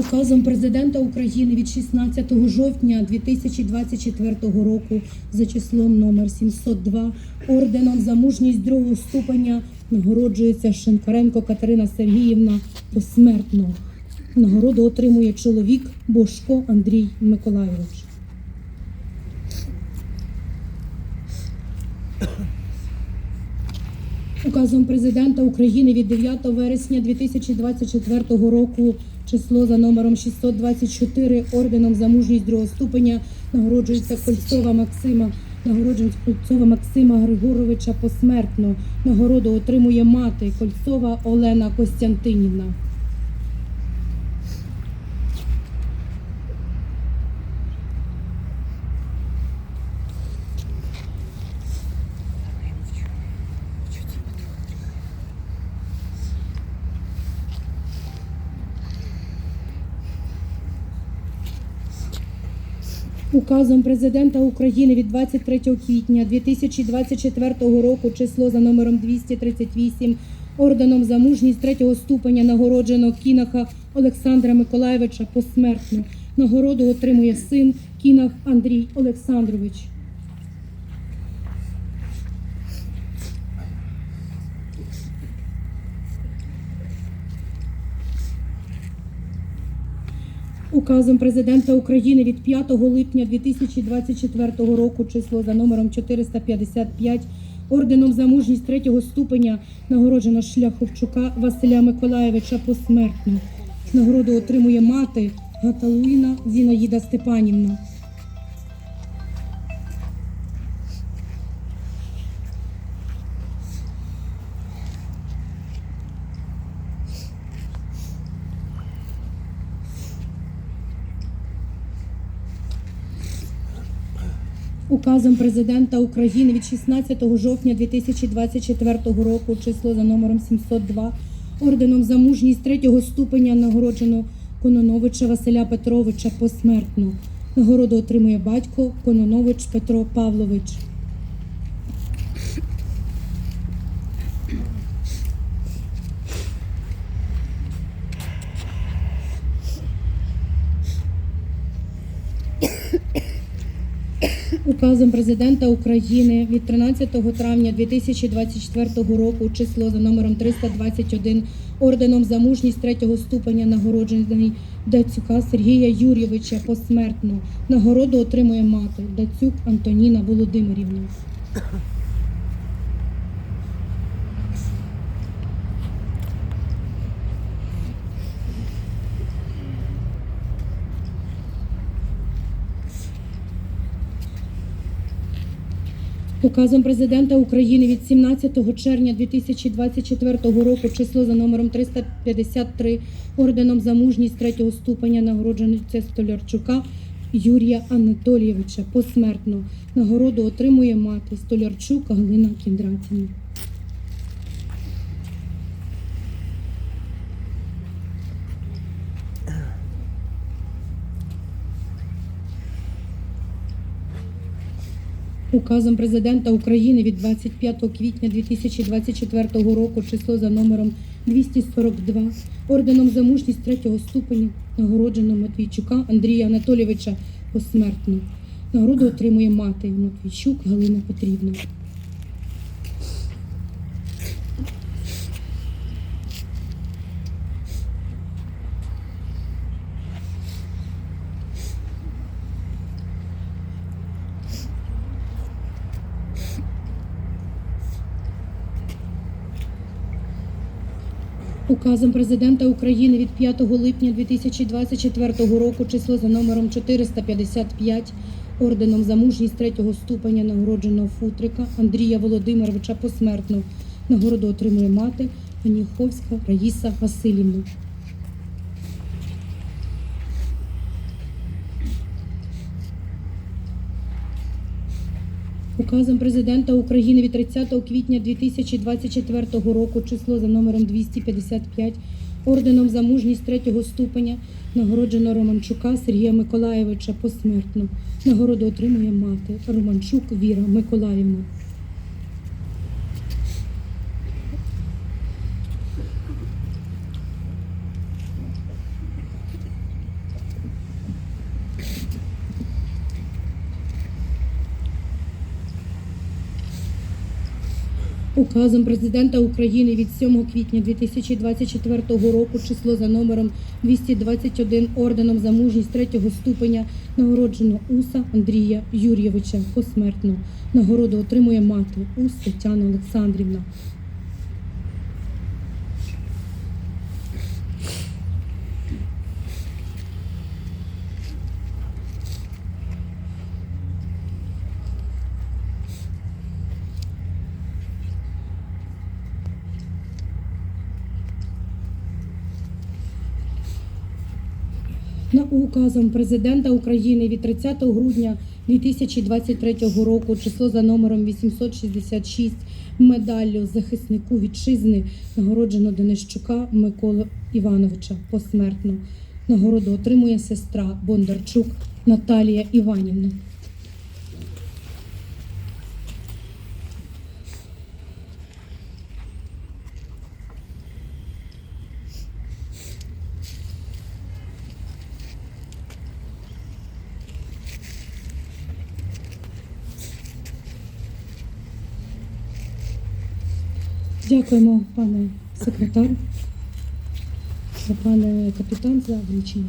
Указом президента України від 16 жовтня 2024 року за числом номер 702 орденом за мужність другого ступеня нагороджується Шинкаренко Катерина Сергіївна посмертно. Нагороду отримує чоловік Бошко Андрій Миколайович. Указом президента України від 9 вересня 2024 року число за номером 624 орденом за мужність другого ступеня нагороджується Кольцова Максима. Нагороджується Кольцова Максима Григоровича посмертно. Нагороду отримує мати Кольцова Олена Костянтинівна. Указом президента України від 23 квітня 2024 року число за номером 238 орденом за мужність третього ступеня нагороджено Кінаха Олександра Миколаєвича посмертно. Нагороду отримує син Кінах Андрій Олександрович. Указом президента України від 5 липня 2024 року число за номером 455 орденом за мужність третього ступеня нагороджено Шляховчука Василя Миколаєвича посмертно. Нагороду отримує мати Гаталуїна Зінаїда Степанівна. Указом президента України від 16 жовтня 2024 року число за номером 702 орденом за мужність третього ступеня нагороджено Кононовича Василя Петровича посмертно. Нагороду отримує батько Кононович Петро Павлович. Указом президента України від 13 травня 2024 року число за номером 321 орденом за мужність третього ступеня нагороджений Дацюка Сергія Юрійовича посмертно. Нагороду отримує мати Дацюк Антоніна Володимирівна. Указом президента України від 17 червня 2024 року число за номером 353 орденом за мужність третього ступеня нагороджується Столярчука Юрія Анатолійовича посмертно. Нагороду отримує мати Столярчук Галина Кіндратівна. Указом президента України від 25 квітня 2024 року число за номером 242 орденом за мужність третього ступеня нагороджено Матвійчука Андрія Анатолійовича посмертно. Нагороду отримує мати Матвійчук Галина Петрівна. Указом президента України від 5 липня 2024 року число за номером 455 орденом за мужність третього ступеня нагородженого Футрика Андрія Володимировича посмертно. Нагороду отримує мати Паніховська Раїса Васильівна. Указом президента України від 30 квітня 2024 року число за номером 255 орденом за мужність третього ступеня нагороджено Романчука Сергія Миколаєвича посмертно. Нагороду отримує мати Романчук Віра Миколаївна. Указом президента України від 7 квітня 2024 року число за номером 221 орденом за мужність третього ступеня нагороджено Уса Андрія Юрійовича посмертно. Нагороду отримує мати Ус Тетяна Олександрівна. Указом президента України від 30 грудня 2023 року число за номером 866 медаллю захиснику вітчизни нагороджено Денищука Миколи Івановича посмертно. Нагороду отримує сестра Бондарчук Наталія Іванівна. Дякуємо, пане секретар, пане капітан, за вручення.